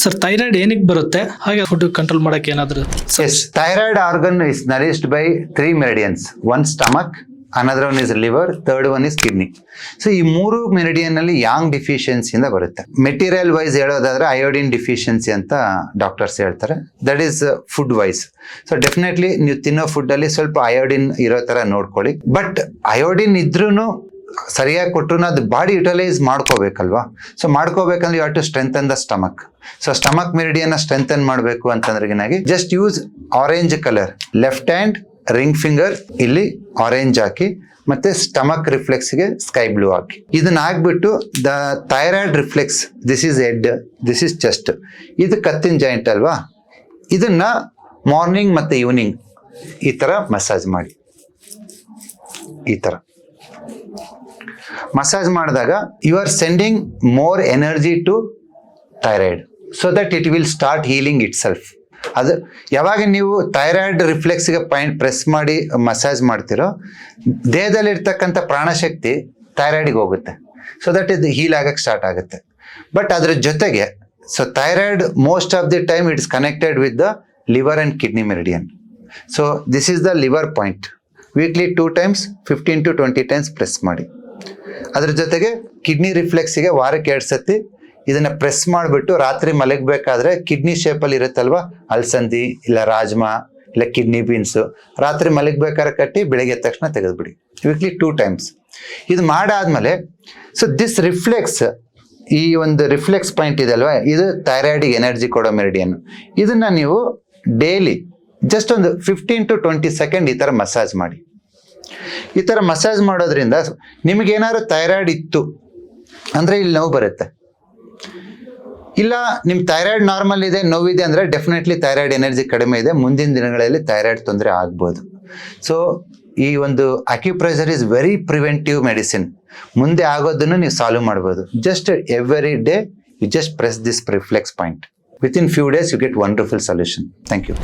Sir thyroid ಏನಕ್ಕೆ ಬರುತ್ತೆ? ಹಾಗೆ ಫುಡ್ ಕಂಟ್ರೋಲ್ ಮಾಡಕ್ಕೆ ಏನಾದ್ರು as thyroid organ is nourished by three meridians one stomach another one is liver third one is kidney so ಈ ಮೂರು meridian ಅಲ್ಲಿ ಯಾಂಗ್ ಡಿಫಿಷಿಯನ್ಸಿಯಿಂದ ಬರುತ್ತೆ. ಮೆಟೀರಿಯಲ್ ವೈಸ್ ಹೇಳೋದಾದ್ರೆ ಅಯೋಡಿನ್ ಡಿಫಿಷಿಯನ್ಸಿ ಅಂತ ಡಾಕ್ಟರ್ಸ್ ಹೇಳ್ತಾರೆ. That is food wise so definitely ನೀವು ತಿನ್ನೋ ಫುಡ್ ಅಲ್ಲಿ ಸ್ವಲ್ಪ ಅಯೋಡಿನ್ ಇರೋ ತರ ನೋಡ್ಕೊಳ್ಳಿ. ಬಟ್ ಅಯೋಡಿನ್ ಇದ್ರೂ ಸರಿಯಾಗಿ ಕೊಟ್ಟರು ಅದು ಬಾಡಿ ಯುಟಿಲೈಸ್ ಮಾಡ್ಕೋಬೇಕಲ್ವಾ? So ಮಾಡ್ಕೋಬೇಕಂದ್ರೆ you to strengthen the stomach so stomach ಮೆರಿಡಿಯನ್ನ strengthen ಮಾಡಬೇಕು ಅಂತಂದ್ರೆಗಿನಾಗಿ just use orange colour left hand ring finger ಇಲ್ಲಿ ಆರೆಂಜ್ ಹಾಕಿ, ಮತ್ತೆ ಸ್ಟಮಕ್ ರಿಫ್ಲೆಕ್ಸ್ಗೆ ಸ್ಕೈ ಬ್ಲೂ ಹಾಕಿ. ಇದನ್ನ ಹಾಕ್ಬಿಟ್ಟು the thyroid reflex this is head this is chest ಇದು ಕತ್ತಿನ ಜಾಯಿಂಟ್ ಅಲ್ವಾ? ಇದನ್ನ ಮಾರ್ನಿಂಗ್ ಮತ್ತೆ ಈವ್ನಿಂಗ್ ಈ ತರ ಮಸಾಜ್ ಮಾಡಿ. ಈ ತರ. ಮಸಾಜ್ ಮಾಡಿದಾಗ you are sending more energy to thyroid so that it will start healing itself ಅದು ಯಾವಾಗ ನೀವು ಥೈರಾಯ್ಡ್ ರಿಫ್ಲೆಕ್ಸ್ಗೆ ಪಾಯಿಂಟ್ ಪ್ರೆಸ್ ಮಾಡಿ ಮಸಾಜ್ ಮಾಡ್ತಿರೋ ದೇಹದಲ್ಲಿ ಇರ್ತಕ್ಕಂಥ ಪ್ರಾಣಶಕ್ತಿ ಥೈರಾಯ್ಡಿಗೆ ಹೋಗುತ್ತೆ. ಸೊ ದಟ್ ಇದು ಹೀಲ್ ಆಗಕ್ಕೆ ಸ್ಟಾರ್ಟ್ ಆಗುತ್ತೆ. ಬಟ್ ಅದ್ರ ಜೊತೆಗೆ so thyroid most of the time it's connected with the liver and kidney meridian so this is the liver point weekly two times fifteen to twenty times press ಮಾಡಿ. ಅದ್ರ ಜೊತೆಗೆ kidney ರಿಫ್ಲೆಕ್ಸಿಗೆ ವಾರಕ್ಕೆ ಎರಡು ಸತಿ ಇದನ್ನ ಪ್ರೆಸ್ ಮಾಡಿಬಿಟ್ಟು ರಾತ್ರಿ ಮಲಗಬೇಕಾದ್ರೆ ಕಿಡ್ನಿ ಶೇಪಲ್ಲಿ ಇರುತ್ತಲ್ವಾ? ಅಲ್ಸಂದಿ ಇಲ್ಲ ರಾಜ್ಮಾ ಇಲ್ಲ ಕಿಡ್ನಿ ಬೀನ್ಸು ರಾತ್ರಿ ಮಲಗಬೇಕಾದ್ರೆ ಕಟ್ಟಿ ಬೆಳಗ್ಗೆ ತಕ್ಷಣ ತೆಗೆದುಬಿಡಿ. ವೀಕ್ಲಿ ಟೂ ಟೈಮ್ಸ್ ಇದು ಮಾಡಾದ್ಮೇಲೆ ಸೊ ದಿಸ್ ರಿಫ್ಲೆಕ್ಸ್ ಈ ಒಂದು ರಿಫ್ಲೆಕ್ಸ್ ಪಾಯಿಂಟ್ ಇದೆ ಅಲ್ವಾ? ಇದು ಥೈರಾಯ್ಡಿಗೆ ಎನರ್ಜಿ ಕೊಡೋ ಮೆರಿಡಿಯನ್ ಇದನ್ನ ನೀವು ಡೈಲಿ ಜಸ್ಟ್ ಒಂದು ಫಿಫ್ಟೀನ್ ಟು ಟ್ವೆಂಟಿ ಸೆಕೆಂಡ್ ಈ ಥರ ಮಸಾಜ್ ಮಾಡಿ. ಈ ಥರ ಮಸಾಜ್ ಮಾಡೋದ್ರಿಂದ ನಿಮಗೇನಾದ್ರು ಥೈರಾಯ್ಡ್ ಇತ್ತು, ಅಂದರೆ ಇಲ್ಲಿ ನೋವು ಬರುತ್ತೆ. ಇಲ್ಲ ನಿಮ್ಮ ಥೈರಾಯ್ಡ್ ನಾರ್ಮಲ್ ಇದೆ, ನೋವಿದೆ ಅಂದರೆ ಡೆಫಿನೆಟ್ಲಿ ಥೈರಾಯ್ಡ್ ಎನರ್ಜಿ ಕಡಿಮೆ ಇದೆ, ಮುಂದಿನ ದಿನಗಳಲ್ಲಿ ಥೈರಾಯ್ಡ್ ತೊಂದರೆ ಆಗ್ಬೋದು. ಸೊ ಈ ಒಂದು acupressure is very preventive medicine ಮುಂದೆ ಆಗೋದನ್ನು ನೀವು ಸಾಲ್ವ್ ಮಾಡ್ಬೋದು. Just every day you just press this reflex point with in few days you get wonderful solution thank you